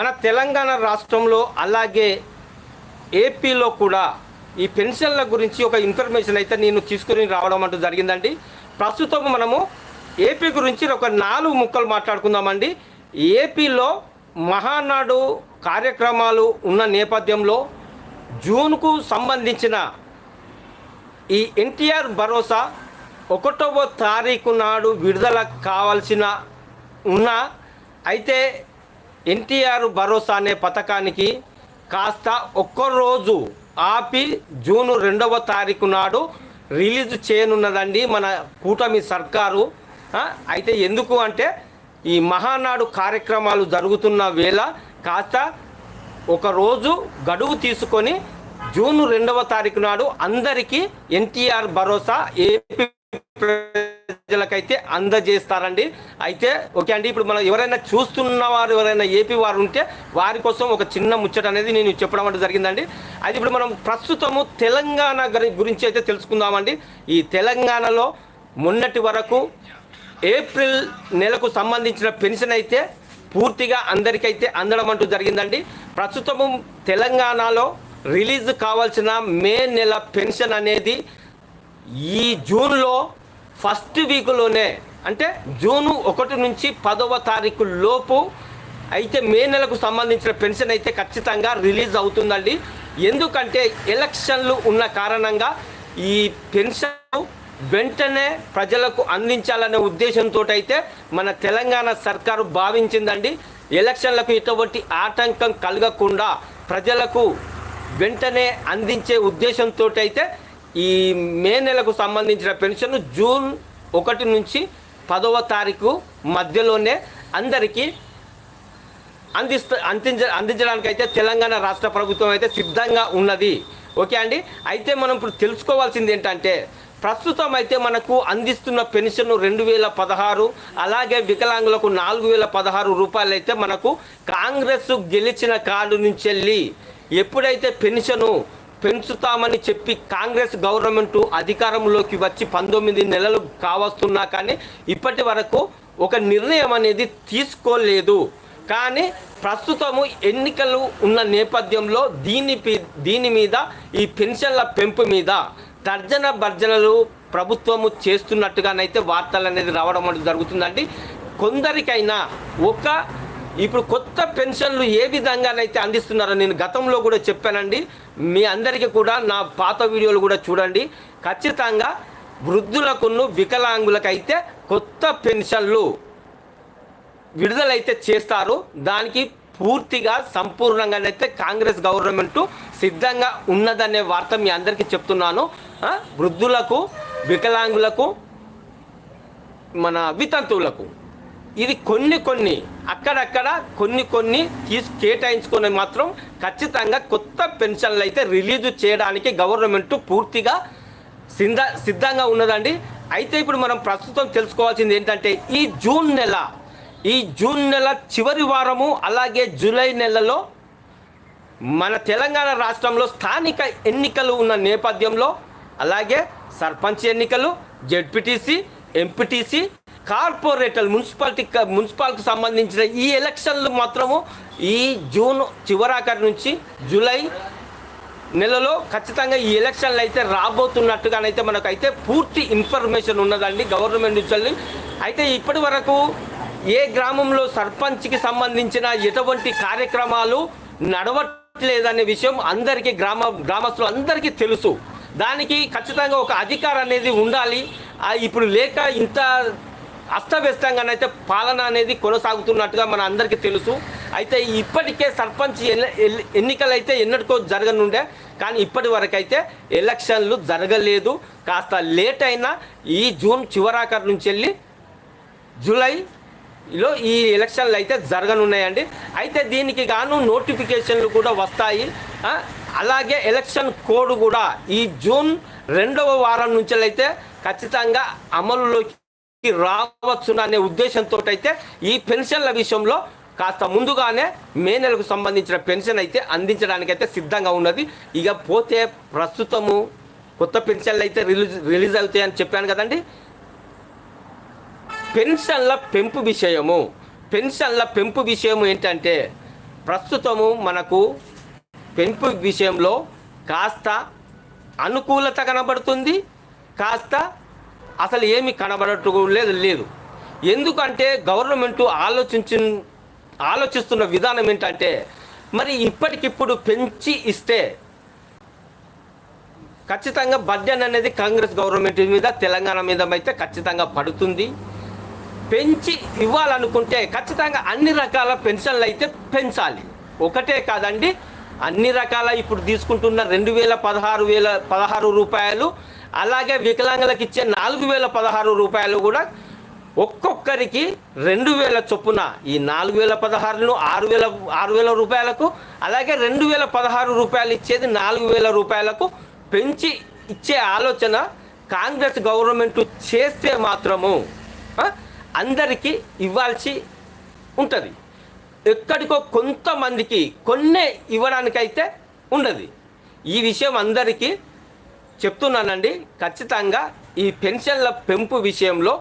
మన తెలంగాణ రాష్ట్రంలో అలాగే ఏపీలో కూడా ఈ పెన్షన్ల గురించి ఒక ఇన్ఫర్మేషన్ అయితే నేను తీసుకుని రావడం అంటూ జరిగిందండి. ప్రస్తుతం మనము ఏపీ గురించి ఒక నాలుగు ముక్కలు మాట్లాడుకుందామండి. ఏపీలో మహానాడు కార్యక్రమాలు ఉన్న నేపథ్యంలో జూన్కు సంబంధించిన ఈ ఎన్టీఆర్ భరోసా ఒకటవ తారీఖు నాడు విడుదల కావాల్సిన ఉన్న అయితే ఎన్టీఆర్ భరోసా అనే పథకానికి కాస్త ఒక్కరోజు ఆపి జూన్ రెండవ తారీఖు నాడు రిలీజ్ చేయనున్నదండి మన కూటమి సర్కారు. అయితే ఎందుకు అంటే ఈ మహానాడు కార్యక్రమాలు జరుగుతున్న వేళ కాస్త ఒకరోజు గడువు తీసుకొని జూన్ రెండవ తారీఖు నాడు అందరికీ ఎన్టీఆర్ భరోసా ఏపీ ప్రజలకైతే అందజేస్తారండి. అయితే ఓకే అండి ఇప్పుడు మనం ఎవరైనా చూస్తున్న వారు ఎవరైనా ఏపీ వారు ఉంటే వారి కోసం ఒక చిన్న ముచ్చట అనేది నేను చెప్పడం అంటే జరిగిందండి. అయితే ఇప్పుడు మనం ప్రస్తుతము తెలంగాణ గురించి అయితే తెలుసుకుందామండి. ఈ తెలంగాణలో మొన్నటి వరకు ఏప్రిల్ నెలకు సంబంధించిన పెన్షన్ అయితే పూర్తిగా అందరికైతే అందడం అంటూ జరిగిందండి. ప్రస్తుతము తెలంగాణలో రిలీజ్ కావాల్సిన మే నెల పెన్షన్ అనేది ఈ జూన్లో ఫస్ట్ వీక్లోనే అంటే జూను ఒకటి నుంచి పదవ తారీఖు లోపు అయితే మే నెలకు సంబంధించిన పెన్షన్ అయితే ఖచ్చితంగా రిలీజ్ అవుతుందండి. ఎందుకంటే ఎలక్షన్లు ఉన్న కారణంగా ఈ పెన్షన్ వెంటనే ప్రజలకు అందించాలనే ఉద్దేశంతో అయితే మన తెలంగాణ సర్కారు భావించిందండి. ఎలక్షన్లకు ఎటువంటి ఆటంకం కలగకుండా ప్రజలకు వెంటనే అందించే ఉద్దేశంతో అయితే ఈ మే నెలకు సంబంధించిన పెన్షన్ జూన్ ఒకటి నుంచి పదవ తారీఖు మధ్యలోనే అందరికీ అందిస్త అందించ అందించడానికి అయితే తెలంగాణ రాష్ట్ర ప్రభుత్వం అయితే సిద్ధంగా ఉన్నది. ఓకే అండి? అయితే మనం ఇప్పుడు తెలుసుకోవాల్సింది ఏంటంటే ప్రస్తుతం అయితే మనకు అందిస్తున్న పెన్షన్ రెండు వేల పదహారు అలాగే వికలాంగులకు నాలుగు వేల పదహారు రూపాయలు అయితే మనకు కాంగ్రెస్ గెలిచిన కాడు నుంచి వెళ్ళి ఎప్పుడైతే పెన్షను పెంచుతామని చెప్పి కాంగ్రెస్ గవర్నమెంట్ అధికారంలోకి వచ్చి పంతొమ్మిది నెలలు కావస్తున్నా కానీ ఇప్పటి వరకు ఒక నిర్ణయం అనేది తీసుకోలేదు. కానీ ప్రస్తుతము ఎన్నికలు ఉన్న నేపథ్యంలో దీని దీని మీద ఈ పెన్షన్ల పెంపు మీద తర్జన భర్జనలు ప్రభుత్వము చేస్తున్నట్టుగానైతే వార్తలు అనేది రావడం అనేది జరుగుతుందండి. కొందరికైనా ఒక ఇప్పుడు కొత్త పెన్షన్లు ఏ విధంగానైతే అందిస్తున్నారో నేను గతంలో కూడా చెప్పానండి. మీ అందరికీ కూడా నా పాత వీడియోలు కూడా చూడండి. ఖచ్చితంగా వృద్ధులకును వికలాంగులకైతే కొత్త పెన్షన్లు విడుదలైతే చేస్తారు. దానికి పూర్తిగా సంపూర్ణంగానైతే కాంగ్రెస్ గవర్నమెంట్ సిద్ధంగా ఉన్నదనే వార్త మీ అందరికీ చెప్తున్నాను. వృద్ధులకు వికలాంగులకు మన వితంతువులకు. ఇది కొన్ని కొన్ని అక్కడక్కడ కొన్ని కొన్ని తీసు కేటాయించుకొని మాత్రం ఖచ్చితంగా కొత్త పెన్షన్లు అయితే రిలీజ్ చేయడానికి గవర్నమెంట్ పూర్తిగా సిద్ధ సిద్ధంగా ఉన్నదండి. అయితే ఇప్పుడు మనం ప్రస్తుతం తెలుసుకోవాల్సింది ఏంటంటే ఈ జూన్ నెల ఈ జూన్ నెల చివరి వారము అలాగే జూలై నెలలో మన తెలంగాణ రాష్ట్రంలో స్థానిక ఎన్నికలు ఉన్న నేపథ్యంలో అలాగే సర్పంచ్ ఎన్నికలు జెడ్పీటీసీ ఎంపీటీసీ కార్పొరేటర్ మున్సిపాలిటీ మున్సిపాలిటీకి సంబంధించిన ఈ ఎలక్షన్లు మాత్రము ఈ జూన్ చివరాఖరి నుంచి జూలై నెలలో ఖచ్చితంగా ఈ ఎలక్షన్లు అయితే రాబోతున్నట్టుగానైతే మనకైతే పూర్తి ఇన్ఫర్మేషన్ ఉన్నదండి గవర్నమెంట్ నుంచి. అయితే ఇప్పటి వరకు ఏ గ్రామంలో సర్పంచ్కి సంబంధించిన ఎటువంటి కార్యక్రమాలు నడవట్లేదనే విషయం అందరికీ గ్రామ గ్రామస్తులు అందరికీ తెలుసు. దానికి ఖచ్చితంగా ఒక అధికారం అనేది ఉండాలి ఇప్పుడు లేక ఇంత అస్తవ్యస్తంగానైతే పాలన అనేది కొనసాగుతున్నట్టుగా మన అందరికీ తెలుసు. అయితే ఇప్పటికే సర్పంచ్ ఎన్ని- ఎన్నికలు అయితే ఎన్నటికో జరగనుండే కానీ ఇప్పటి వరకు అయితే ఎలక్షన్లు జరగలేదు. కాస్త లేట్ అయినా ఈ జూన్ చివరాఖరు నుంచి వెళ్ళి జూలైలో ఈ ఎలక్షన్లు అయితే జరగనున్నాయండి. అయితే దీనికి గాను నోటిఫికేషన్లు కూడా వస్తాయి. అలాగే ఎలక్షన్ కోడ్ కూడా ఈ జూన్ రెండవ వారం నుంచి అయితే ఖచ్చితంగా అమలులోకి రావచ్చు అనే ఉద్దేశంతో అయితే ఈ పెన్షన్ల విషయంలో కాస్త ముందుగానే మే నెలకు సంబంధించిన పెన్షన్ అయితే అందించడానికి అయితే సిద్ధంగా ఉన్నది. ఇక పోతే ప్రస్తుతము కొత్త పెన్షన్లు అయితే రిలీజ్ రిలీజ్ అవుతాయని చెప్పాను కదండి. పెన్షన్ల పెంపు విషయము పెన్షన్ల పెంపు విషయం ఏంటంటే ప్రస్తుతము మనకు పెంపు విషయంలో కాస్త అనుకూలత కనబడుతుంది. కాస్త అసలు ఏమి కనబడటం లేదు లేదు. ఎందుకంటే గవర్నమెంట్ ఆలోచించి ఆలోచిస్తున్న విధానం ఏంటంటే మరి ఇప్పటికిప్పుడు పెంచి ఇస్తే ఖచ్చితంగా బడ్జెట్ అనేది కాంగ్రెస్ గవర్నమెంట్ మీద తెలంగాణ మీద అయితే ఖచ్చితంగా పడుతుంది. పెంచి ఇవ్వాలనుకుంటే ఖచ్చితంగా అన్ని రకాల పెన్షన్లు అయితే పెంచాలి. ఒకటే కాదండి అన్ని రకాల ఇప్పుడు తీసుకుంటున్న రెండు వేల పదహారు వేల పదహారు రూపాయలు అలాగే వికలాంగులకు ఇచ్చే నాలుగు వేల పదహారు రూపాయలు కూడా ఒక్కొక్కరికి రెండు వేల చొప్పున ఈ నాలుగు వేల పదహారును ఆరు వేల ఆరు వేల రూపాయలకు అలాగే రెండు వేల పదహారు రూపాయలు ఇచ్చేది నాలుగు వేల రూపాయలకు పెంచి ఇచ్చే ఆలోచన కాంగ్రెస్ గవర్నమెంట్ చేస్తే మాత్రము అందరికీ ఇవ్వాల్సి ఉంటుంది. ఎక్కడికో కొంతమందికి కొన్నే ఇవ్వడానికైతే ఉండదు. ఈ విషయం అందరికీ చెప్తున్నానండి ఖచ్చితంగా ఈ పెన్షన్ల పెంపు విషయంలో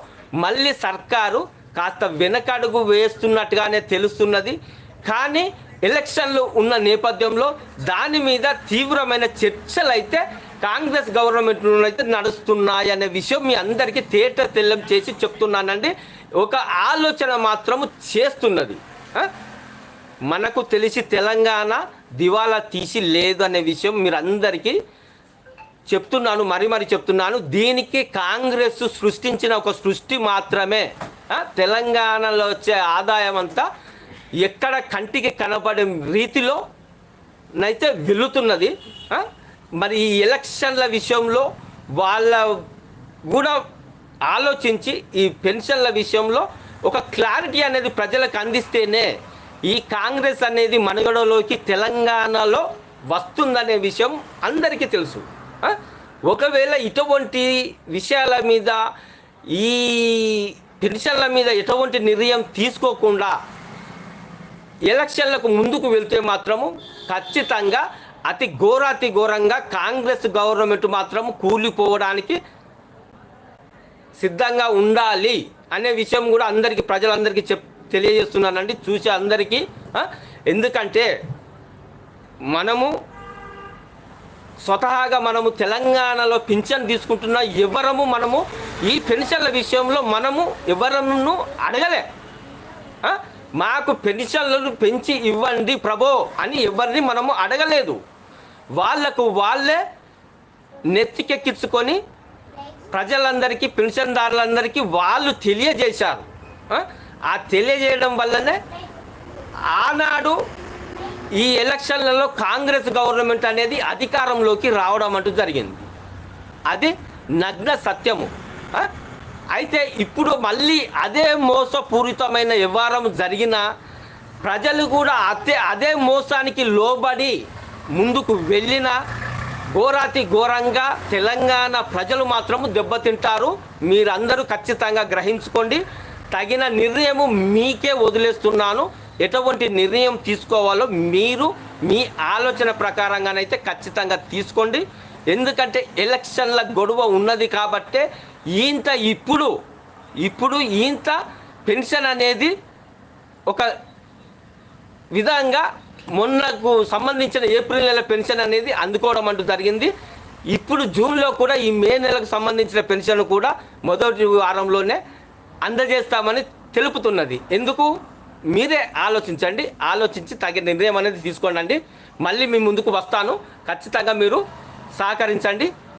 మళ్ళీ సర్కారు కాస్త వెనకడుగు వేస్తున్నట్టుగానే తెలుస్తున్నది. కానీ ఎలక్షన్లు ఉన్న నేపథ్యంలో దాని మీద తీవ్రమైన చర్చలు అయితే కాంగ్రెస్ గవర్నమెంట్ అయితే నడుస్తున్నాయనే విషయం మీ అందరికీ తేట తెల్లం చేసి చెప్తున్నానండి. ఒక ఆలోచన మాత్రము చేస్తున్నది. మనకు తెలిసి తెలంగాణ దివాలా తీసి లేదు అనే విషయం మీరందరికీ చెప్తున్నాను మరి మరి చెప్తున్నాను. దీనికి కాంగ్రెస్ సృష్టించిన ఒక సృష్టి మాత్రమే. తెలంగాణలో వచ్చే ఆదాయం అంతా ఎక్కడ కంటికి కనపడే రీతిలో నైతే వెళుతున్నది. మరి ఈ ఎలక్షన్ల విషయంలో వాళ్ళ కూడా ఆలోచించి ఈ పెన్షన్ల విషయంలో ఒక క్లారిటీ అనేది ప్రజలకు అందిస్తేనే ఈ కాంగ్రెస్ అనేది మనుగడలోకి తెలంగాణలో వస్తుందనే విషయం అందరికీ తెలుసు. ఒకవేళ ఇటువంటి విషయాల మీద ఈ పెన్షన్ల మీద ఎటువంటి నిర్ణయం తీసుకోకుండా ఎలక్షన్లకు ముందుకు వెళ్తే మాత్రము ఖచ్చితంగా అతి ఘోరాతి ఘోరంగా కాంగ్రెస్ గవర్నమెంట్ మాత్రం కూలిపోవడానికి సిద్ధంగా ఉండాలి అనే విషయం కూడా అందరికీ ప్రజలందరికీ చెప్ తెలియజేస్తున్నానండి. చూసే అందరికీ ఎందుకంటే మనము స్వతహాగా మనము తెలంగాణలో పింఛన్ తీసుకుంటున్న ఎవరము మనము ఈ పెన్షన్ల విషయంలో మనము ఎవరమును అడగలే. మాకు పెన్షన్లను పెంచి ఇవ్వండి ప్రభో అని ఎవరిని మనము అడగలేదు. వాళ్ళకు వాళ్ళే నెత్తికెక్కించుకొని ప్రజలందరికీ పెన్షన్దారులందరికీ వాళ్ళు తెలియజేశారు. ఆ తెలియజేయడం వల్లనే ఆనాడు ఈ ఎలక్షన్లలో కాంగ్రెస్ గవర్నమెంట్ అనేది అధికారంలోకి రావడం అంటూ జరిగింది. అది నగ్న సత్యము. అయితే ఇప్పుడు మళ్ళీ అదే మోసపూరితమైన వ్యవహారం జరిగిన ప్రజలు కూడా అదే అదే మోసానికి లోబడి ముందుకు వెళ్ళిన ఘోరాతి ఘోరంగా తెలంగాణ ప్రజలు మాత్రము దెబ్బతింటారు. మీరందరూ ఖచ్చితంగా గ్రహించుకోండి. తగిన నిర్ణయము మీకే వదిలేస్తున్నాను. ఎటువంటి నిర్ణయం తీసుకోవాలో మీరు మీ ఆలోచన ప్రకారంగానైతే ఖచ్చితంగా తీసుకోండి. ఎందుకంటే ఎలక్షన్ల గొడవ ఉన్నది కాబట్టే ఈంత ఇప్పుడు ఇప్పుడు ఈంత పెన్షన్ అనేది ఒక విధంగా మొన్నకు సంబంధించిన ఏప్రిల్ నెల పెన్షన్ అనేది అందుకోవడం అంటూ జరిగింది. ఇప్పుడు జూన్లో కూడా ఈ మే నెలకు సంబంధించిన పెన్షన్ కూడా మొదటి వారంలోనే అందజేస్తామని తెలుపుతున్నది. ఎందుకు? మీరే ఆలోచించండి ఆలోచించి తగిన నిర్ణయం అనేది తీసుకోండి మళ్ళీ మీ ముందుకు వస్తాను. ఖచ్చితంగా మీరు సహకరించండి.